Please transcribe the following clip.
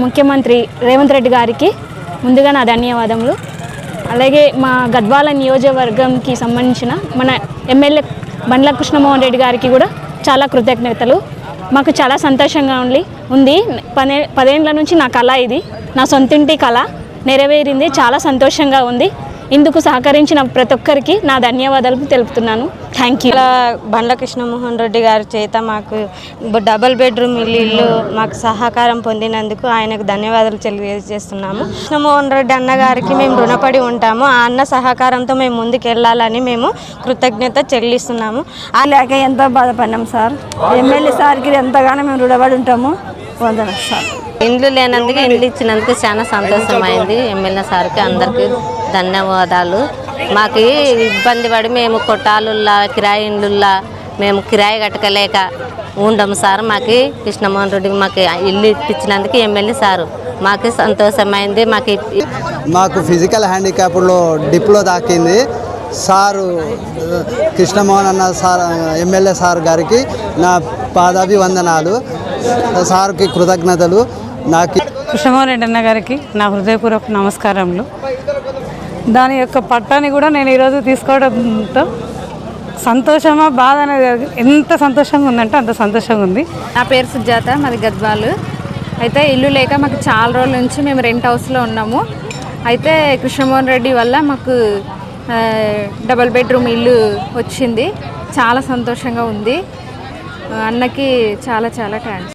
ముఖ్యమంత్రి రేవంత్ రెడ్డి గారికి ముందుగా నా ధన్యవాదములు. అలాగే మా గద్వాల నియోజకవర్గంకి సంబంధించిన మన ఎమ్మెల్యే బండ్ల కృష్ణమోహన్ రెడ్డి గారికి కూడా చాలా కృతజ్ఞతలు. మాకు చాలా సంతోషంగా ఉంది ఉంది. పదే పదేళ్ళ నుంచి నా కళ ఇది. నా సొంతింటి కళ నెరవేరింది. చాలా సంతోషంగా ఉంది. ఇందుకు సహకరించిన ప్రతి ఒక్కరికి నా ధన్యవాదాలు తెలుపుతున్నాను. థ్యాంక్ యూ ఇలా బండ్ల కృష్ణమోహన్ రెడ్డి గారి చేత మాకు డబుల్ బెడ్రూమ్ ఇల్లు ఇల్లు మాకు సహకారం పొందినందుకు ఆయనకు ధన్యవాదాలు తెలియజేస్తున్నాము. కృష్ణమోహన్ రెడ్డి అన్న గారికి మేము రుణపడి ఉంటాము. ఆ అన్న సహకారంతో మేము ముందుకు వెళ్ళాలని మేము కృతజ్ఞత చెల్లిస్తున్నాము. ఆ లేక ఎంతో బాధపడినాం సార్. ఎమ్మెల్యే సార్కి ఎంతగానో మేము రుణపడి ఉంటాము. ఇండ్లు లేనందుకు ఇండ్లు ఇచ్చినందుకు చాలా సంతోషమైంది. ఎమ్మెల్యే సార్కి అందరికీ ధన్యవాదాలు. మాకు ఇబ్బంది పడి మేము కొట్టాలుల్లా కిరాయి ఇండ్లుల్లా మేము కిరాయి కట్టకలేక ఉండము సార్. మాకు కృష్ణమోహన్ రెడ్డి మాకు ఇల్లు ఇప్పించినందుకు ఎమ్మెల్యే సారు. మాకు సంతోషమైంది. మాకు మాకు ఫిజికల్ హ్యాండిక్యాప్లో డిప్లో దాకింది. సారు కృష్ణమోహన్ అన్న సార్ ఎమ్మెల్యే సార్ గారికి నా పాదాభివందనాలు. సార్కి కృతజ్ఞతలు. నాకు కృష్ణమోహన్ రెడ్డి అన్న గారికి నా హృదయపూర్వక నమస్కారములు. దాని యొక్క పట్టాన్ని కూడా నేను ఈరోజు తీసుకోవడంతో సంతోషమా బాధ అనేది. ఎంత సంతోషంగా ఉందంటే అంత సంతోషంగా ఉంది. నా పేరు సుజాత మాది గద్వాలు. అయితే ఇల్లు లేక మాకు చాలా రోజుల నుంచి మేము రెంట్ హౌస్లో ఉన్నాము. అయితే కృష్ణమోహన్ రెడ్డి వల్ల మాకు డబల్ బెడ్రూమ్ ఇల్లు వచ్చింది. చాలా సంతోషంగా ఉంది. అన్నకి చాలా చాలా థ్యాంక్స్